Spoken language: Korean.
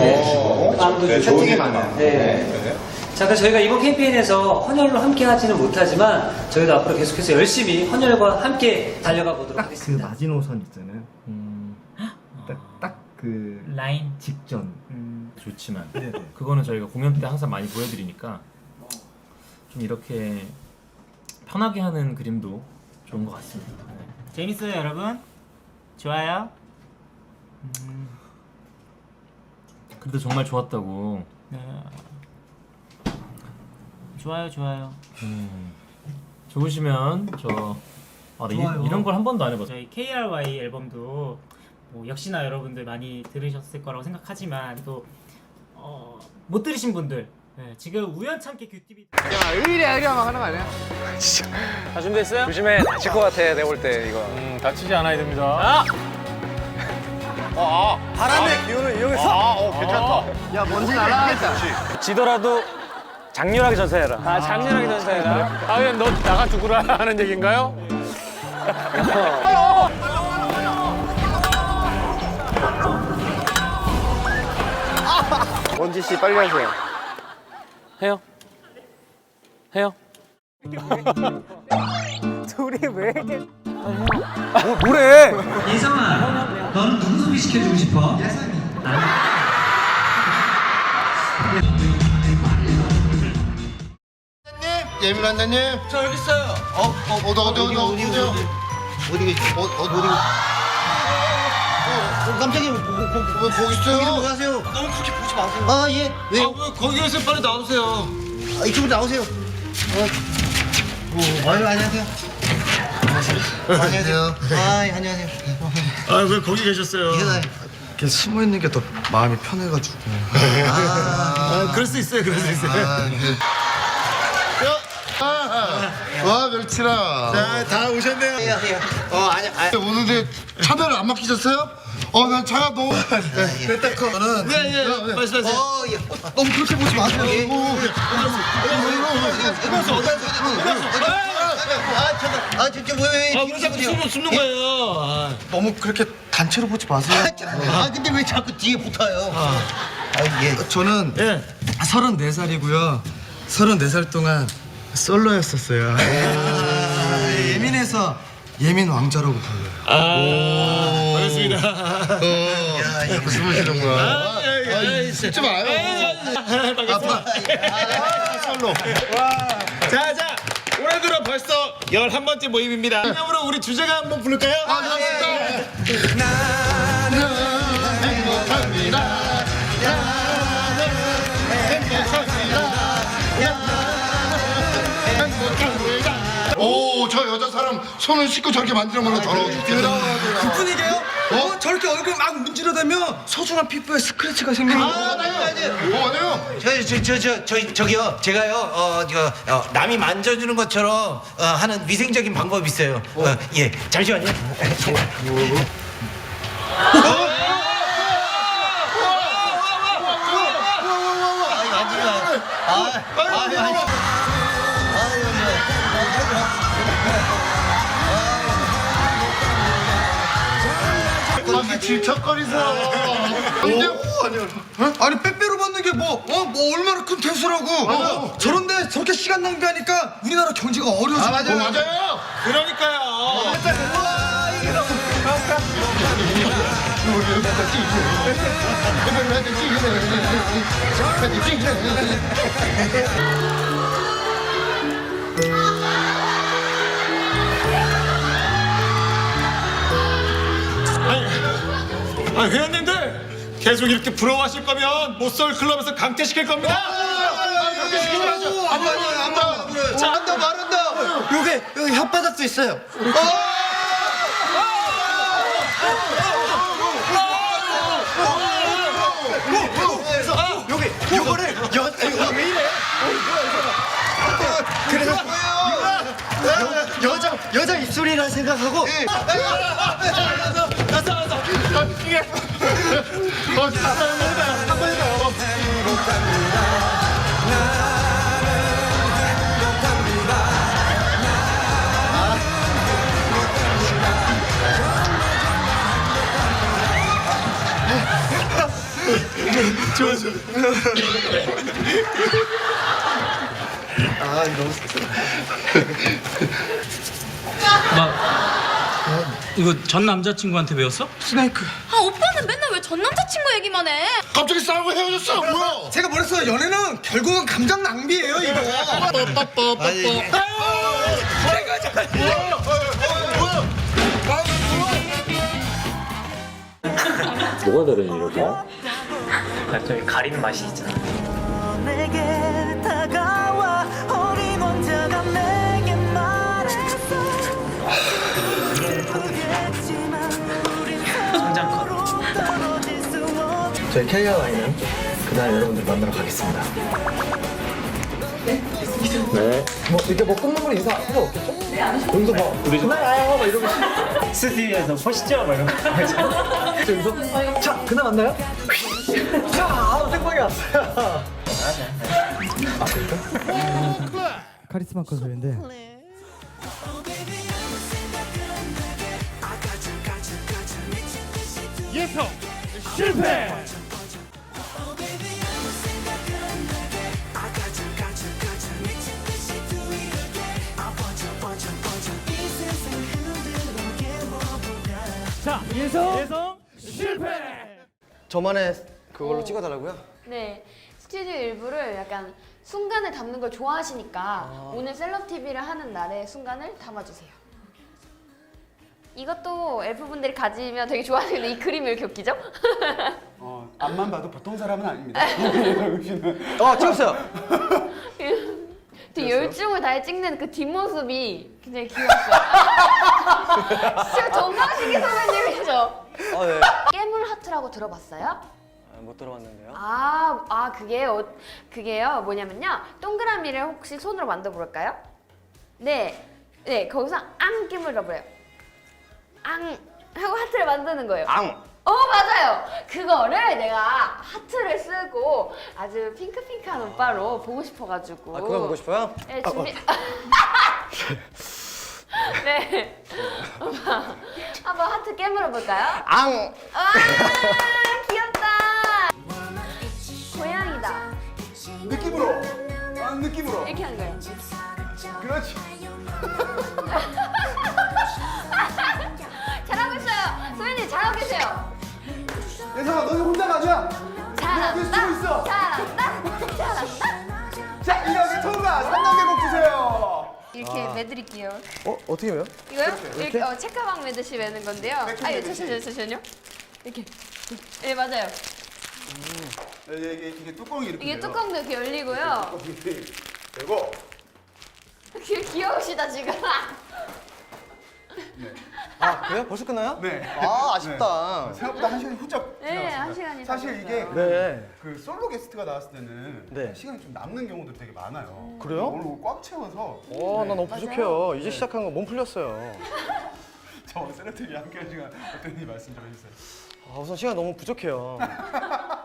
준비해주시고 마음도 네, 좀 좋은 게 세팅이 많아요. 네. 네. 자, 그래서 저희가 이번 캠페인에서 헌혈로 함께 하지는 못하지만 저희도 앞으로 계속해서 열심히 헌혈과 함께 달려가 보도록 딱 그 하겠습니다. 마지노선 있잖아요. 음, 딱 그 라인 직전. 좋지만 네네. 그거는 저희가 공연 때 항상 많이 보여드리니까 좀 이렇게 편하게 하는 그림도 좋은 것 같습니다. 네. 재밌어요 여러분? 좋아요? 그래도 정말 좋았다고. 네. 좋아요 좋아요 음, 좋으시면 저 아, 네, 좋아요. 이, 이런 걸 한 번도 안 해봤어요. 저희 KRY 앨범도 뭐 역시나 여러분들 많이 들으셨을 거라고 생각하지만 또 어, 못 들으신 분들 네, 지금 우연찮게 큐티비 다 준비했어요? 조심해 다칠 것 같아 내가 볼 때 이거 음, 다치지 않아야 됩니다. 바람의 기운을 이용해서? 아, 어, 괜찮다. 야 먼지 날아가겠다 지더라도 장렬하게 전사해라. 아 장렬하게 전사해라. 아, 그냥 너 나가 죽으라 하는 얘기인가요? 먼지 씨 빨리 하세요. 해요? 해요? 둘이 왜 이렇게 뭐, 뭐래 예성아, 너는 누구 소개시켜주고 싶어? 예민한다님 저 여기 있어요 어? 어 어디 어디 어디 어디 어디 어디 어, 어, 어디 어, 깜짝이야 뭐, 뭐, 뭐, 거기 있어요 여기 뭐 하세요 너무 그렇게 보지 마세요 아 예 왜? 아 왜 거기 계세요 빨리 나오세요 아 이쪽으로 나오세요 어. 오, 아유 안녕하세요 안녕하세요 아 안녕하세요 아, 왜 거기 계셨어요? 이렇게 숨어 있는 게 더 마음이 편해가지고. 아, 그럴 수 있어요, 그럴 수 있어요. 아, 그. 아, 와 멸치라 자, 다 오셨네요. 어 아니 아니 오는데 차별을 안 맡기셨어요? 어 난 차가 너무 됐다 저는 예, 예, 말씀하세요. 어, 예. 너무 그렇게 보지 마세요. 예. 아, 잠깐. 아, 진짜 왜, 왜, 아, 왜 자꾸 숨, 숨는 거예요? 아. 너무 그렇게 단체로 보지 마세요. 아, 근데 왜 자꾸 뒤에 붙어요? 아, 예. 저는 예. 34살이고요. 34살 동안 솔로였었어요. 예민해서 예민 왕자라고 불러요. 아, 반갑습니다. 어, 야, 이거 숨을 쉬는구나. 아, 예, 예. 듣지 마요. 반갑습니다. 솔로. 자, 자. 올해 들어 벌써 11번째 모임입니다. 기념으로 우리 주제가 한번 부를까요? 아, 좋습니다. 나 손을 씻고 저렇게 만지는 더러워 죽겠네. 그뿐이게요? 어? 저렇게 얼굴 막 문지르다면 소중한 피부에 스크래치가 생기는 거. 아, 아니요, 아니요. 어, 아니요. 저, 저, 저, 저, 저, 저기요, 제가요, 어, 저, 어, 남이 만져주는 것처럼 어, 하는 위생적인 방법이 있어요. 어, 예, 잠시만요. 만지지 마요. 아, 아 이, 아이. 막 질척거리서. 근데 아니요. 아니 빼빼로 받는 게 뭐 어? 뭐 얼마나 큰 대수라고 저런데 저렇게 시간 낭비하니까 우리나라 경제가 어려워져 아, 맞아요. 맞아요. 그러니까요. 아, 회원님들 계속 이렇게 부러워하실 거면 모쏠 클럽에서 강퇴시킬 겁니다. 잘한다 말한다. 요게 여기 혓바닥도 있어요 여 우리가 생각하고 나서 나서 나서 이게 좋아 좋아 아 너무 거 전 남자친구한테 배웠어? 스네이크. 아 오빠는 맨날 왜 전 남자친구 얘기만 해? 갑자기 싸우고 헤어졌어 뭐야 제가 뭐랬어요? 연애는 결국은 감정 낭비예요, 이거. 뭐가 다른 이유가? 갑자기 가리는 맛이 있잖아. 저희 캘리어 와인은 그날 여러분들 만나러 가겠습니다. 네. 뭐 이렇게 뭐 끝나고 인사 필요 없겠죠? 네, 안 하셔도 여기서 뭐 우리 그날 아요 막 이러고 스튜디오에서 보시죠? 막 이런 거. 여기서 자 그날 만나요? 자 아우 생방이 왔어요. 카리스마 컨셉인데 저만의 그걸로 찍어달라고요? 네 스튜디오 일부를 약간 순간을 담는 걸 좋아하시니까 오늘 셀럽 TV를 하는 날의 순간을 담아주세요. 이것도 엘프분들이 가지면 되게 좋아하시는데 이 그림이 왜 이렇게 웃기죠? 어, 앞만 봐도 보통 사람은 아닙니다. 어 찍었어요. 되게 열중을 다해 찍는 그 뒷모습이 굉장히 귀여웠어요. 진짜 정강식이 선배님 이죠? 어 네. 깨물 하트라고 들어봤어요? 못 들어봤는데요. 아, 아 그게 어, 그게요 뭐냐면요 동그라미를 혹시 손으로 만들어 볼까요? 네, 네 거기서 앙 깨물어 버려요. 앙 하고 하트를 만드는 거예요. 앙. 어 맞아요. 그거를 내가 하트를 쓰고 아주 핑크핑크한 오빠로 보고 싶어 가지고. 아 그거 보고 싶어요? 네 준비. 네. 오빠 한번 하트 깨물어 볼까요? 앙. 아 귀엽다. 고양이다. 느낌으로. 아, 느낌으로. 이렇게 하는 거예요. 그렇지. 잘하고 있어요. 소연이 잘하고 계세요. 예성아, 너는 혼자 가자. 잘한다. 있어. 잘한다. 이렇게 매드릴게요. 어 어떻게 해요? 이거요? 이렇게 어, 체크방 매듯이 매는 건데요. 아, 예, 잠시만요, 잠시만요. 이렇게. 네, 맞아요. 이게, 이게, 이게 뚜껑이 이렇게 이게 돼요. 뚜껑도 이렇게 열리고요. 이렇게 되고 귀, 귀여우시다, 지금. 아 그래요? 벌써 끝나요? 네. 아 아쉽다. 생각보다 한 시간이 후쩍 네, 지나갔습니다. 한 시간이 사실 이게 남았어요. 네. 그 솔로 게스트가 나왔을 때는 네. 시간이 좀 남는 경우들이 되게 많아요. 그래요? 오늘 꽉 채워서 와, 나 너무. 부족해요. 이제 시작한 거 몸 풀렸어요. 저 세레트리 함께 한 시간 어땠는지 말씀 좀 해주세요. 아, 우선 시간 너무 부족해요.